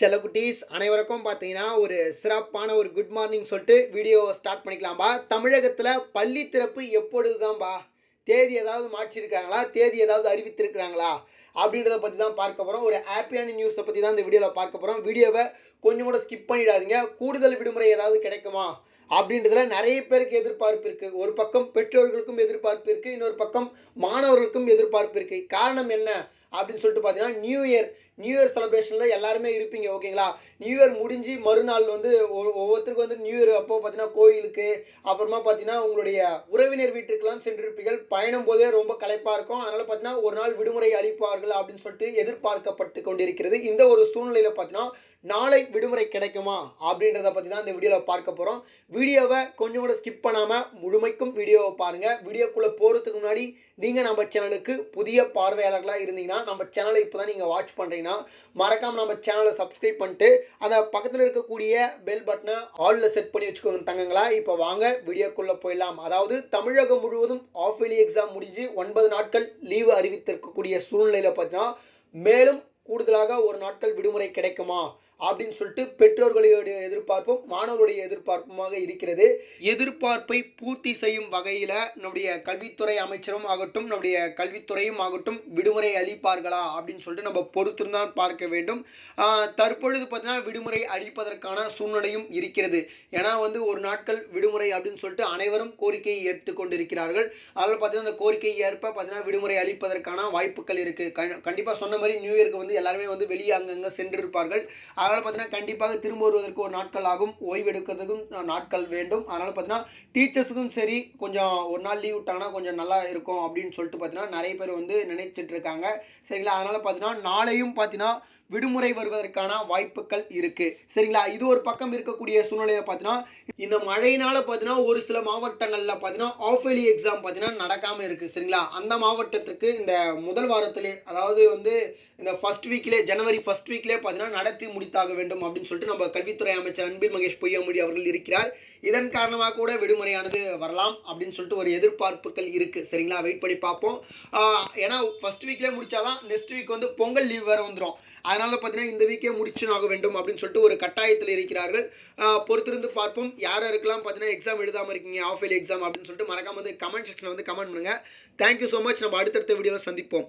செல்லக்குட்டீஸ் அனைவருக்கும் பார்த்தீங்கன்னா ஒரு சிறப்பான ஒரு குட் மார்னிங் சொல்லிட்டு வீடியோ ஸ்டார்ட் பண்ணிக்கலாம்பா. தமிழகத்தில் பள்ளி திறப்பு எப்பொழுதுதான்பா? தேதி ஏதாவது மாற்றிருக்காங்களா? தேதி ஏதாவது அறிவித்திருக்கிறாங்களா? அப்படின்றத பற்றி தான் பார்க்க போகிறோம் ஒரு ஹாப்பியான நியூஸை பற்றி தான் இந்த வீடியோவில் பார்க்க போகிறோம் வீடியோவை கொஞ்சம் கூட ஸ்கிப் பண்ணிடாதீங்க. கூடுதல் விடுமுறை ஏதாவது கிடைக்குமா? அப்படின்றதுல நிறைய பேருக்கு எதிர்பார்ப்பு இருக்குது ஒரு பக்கம் பெற்றோர்களுக்கும் எதிர்பார்ப்பு இருக்குது இன்னொரு பக்கம் மாணவர்களுக்கும் எதிர்பார்ப்பு இருக்குது காரணம் என்ன? அப்படின்னு சொல்லிட்டு பார்த்தீங்கன்னா நியூ இயர் நியூ இயர் செலிப்ரேஷனில் எல்லாருமே இருப்பீங்க ஓகேங்களா? நியூ இயர் முடிஞ்சு மறுநாள் வந்து ஒவ்வொருத்தருக்கும் வந்து நியூ இயர் அப்போ பார்த்தீங்கன்னா கோயிலுக்கு அப்புறமா பார்த்தீங்கன்னா உங்களுடைய உறவினர் வீட்டுக்கெல்லாம் சென்றிருப்பீர்கள். பயணம் போதே ரொம்ப களைப்பாக இருக்கும். அதனால் பார்த்தீங்கன்னா ஒரு நாள் விடுமுறை அளிப்பார்கள் அப்படின்னு சொல்லிட்டு எதிர்பார்க்கப்பட்டு கொண்டிருக்கிறது. இந்த ஒரு சூழ்நிலையில் பார்த்தீங்கன்னா நாளை விடுமுறை கிடைக்குமா அப்படின்றத பற்றி தான் இந்த வீடியோவில் பார்க்க போகிறோம் வீடியோவை கொஞ்சம் கூட ஸ்கிப் பண்ணாமல் முழுமைக்கும் வீடியோவை பாருங்கள் வீடியோக்குள்ளே போகிறதுக்கு முன்னாடி நீங்கள் நம்ம சேனலுக்கு புதிய பார்வையாளர்களாக இருந்தீங்கன்னா நம்ம சேனலை இப்போ தான் நீங்கள் வாட்ச் பண்ணுறீங்கன்னா மறக்காமல் நம்ம சேனலை சப்ஸ்கிரைப் பண்ணிட்டு அந்த பக்கத்தில் இருக்கக்கூடிய பெல் பட்டனை ஆலில் செட் பண்ணி வச்சுக்கோங்க தங்கங்களா. இப்போ வாங்க வீடியோக்குள்ளே போயிடலாம். அதாவது தமிழகம் முழுவதும் ஆஃப் இயர்லி எக்ஸாம் முடிஞ்சு ஒன்பது நாட்கள் லீவு அறிவித்திருக்கக்கூடிய சூழ்நிலையில் பார்த்தீங்கன்னா மேலும் கூடுதலாக ஒரு நாட்கள் விடுமுறை கிடைக்குமா? அப்படின்னு சொல்லிட்டு பெற்றோர்களுடைய எதிர்பார்ப்பும் மாணவர்களுடைய எதிர்பார்ப்புமாக இருக்கிறது. எதிர்பார்ப்பை பூர்த்தி செய்யும் வகையில் நம்முடைய கல்வித்துறை அமைச்சரும் ஆகட்டும் நம்முடைய கல்வித்துறையும் ஆகட்டும் விடுமுறை அளிப்பார்களா அப்படின்னு சொல்லிட்டு நம்ம பொறுத்திருந்தான் பார்க்க வேண்டும். தற்பொழுது பார்த்தீங்கன்னா விடுமுறை அளிப்பதற்கான சூழ்நிலையும் இருக்கிறது. ஏன்னா வந்து ஒரு நாட்கள் விடுமுறை அப்படின்னு சொல்லிட்டு அனைவரும் கோரிக்கையை ஏற்றுக்கொண்டிருக்கிறார்கள் அதில் பார்த்தீங்கன்னா அந்த கோரிக்கையை ஏற்ப பார்த்தீங்கன்னா விடுமுறை அளிப்பதற்கான வாய்ப்புகள் இருக்குது கண்டிப்பாக சொன்ன மாதிரி நியூ இயருக்கு வந்து எல்லாருமே வந்து வெளியே அங்கங்கே சென்றிருப்பார்கள். அதனால் பார்த்தீங்கன்னா கண்டிப்பாக திரும்ப வருவதற்கு ஒரு நாட்கள் ஆகும். ஓய்வு எடுக்கிறதுக்கும் நாட்கள் வேண்டும். அதனால் பார்த்தீங்கன்னா டீச்சர்ஸுக்கும் சரி கொஞ்சம் ஒரு நாள் லீவ் விட்டாங்கன்னா கொஞ்சம் நல்லா இருக்கும் அப்படின்னு சொல்லிட்டு பார்த்தீங்கன்னா நிறைய பேர் வந்து நினைச்சிட்டு இருக்காங்க. சரிங்களா? அதனால் பார்த்தீங்கன்னா நாளையும் பார்த்தீங்கன்னா விடுமுறை வருவதற்கான வாய்ப்புகள் இருக்கு. சரிங்களா? இது ஒரு பக்கம் இருக்கக்கூடிய சூழ்நிலையை பார்த்தீங்கன்னா இந்த மழையினால பார்த்தீங்கன்னா ஒரு சில மாவட்டங்களில் பார்த்தீங்கன்னா ஆஃப் எக்ஸாம் பார்த்தீங்கன்னா நடக்காமல் இருக்குது சரிங்களா? அந்த மாவட்டத்திற்கு இந்த முதல் வாரத்திலே அதாவது வந்து இந்த ஃபர்ஸ்ட் வீக்லே ஜனவரி ஃபர்ஸ்ட் வீக்லேயே பார்த்தீங்கன்னா நடத்தி முடித்தாக வேண்டும் அப்படின்னு சொல்லிட்டு நம்ம கல்வித்துறை அமைச்சர் அன்பில் மகேஷ் பொய்யாமொழி அவர்கள் இருக்கிறார். இதன் காரணமாக கூட விடுமுறையானது வரலாம் அப்படின்னு சொல்லிட்டு ஒரு எதிர்பார்ப்புகள் இருக்குது சரிங்களா? வெயிட் பண்ணி பார்ப்போம். ஏன்னா ஃபர்ஸ்ட் வீக்லேயே முடித்தாதான் நெக்ஸ்ட் வீக் வந்து பொங்கல் லீவ் வேறு வந்துடும் அதனால பார்த்தீங்கன்னா இந்த வீக்கே முடிச்சுன்னு ஆக வேண்டும் அப்படின்னு சொல்லிட்டு ஒரு கட்டாயத்தில் இருக்கிறார்கள். பொறுத்திருந்து பார்ப்போம். யார் யாருக்கெல்லாம் பார்த்தீங்கன்னா எக்ஸாம் எழுதாமல் இருக்கீங்க ஆஃப் எக்ஸாம் அப்படின்னு சொல்லிட்டு மறக்காம வந்து கமெண்ட் செக்ஷனில் வந்து கமெண்ட் பண்ணுங்கள் தேங்க்யூ ஸோ மச் நம்ம அடுத்தடுத்த வீடியோவில் சந்திப்போம்.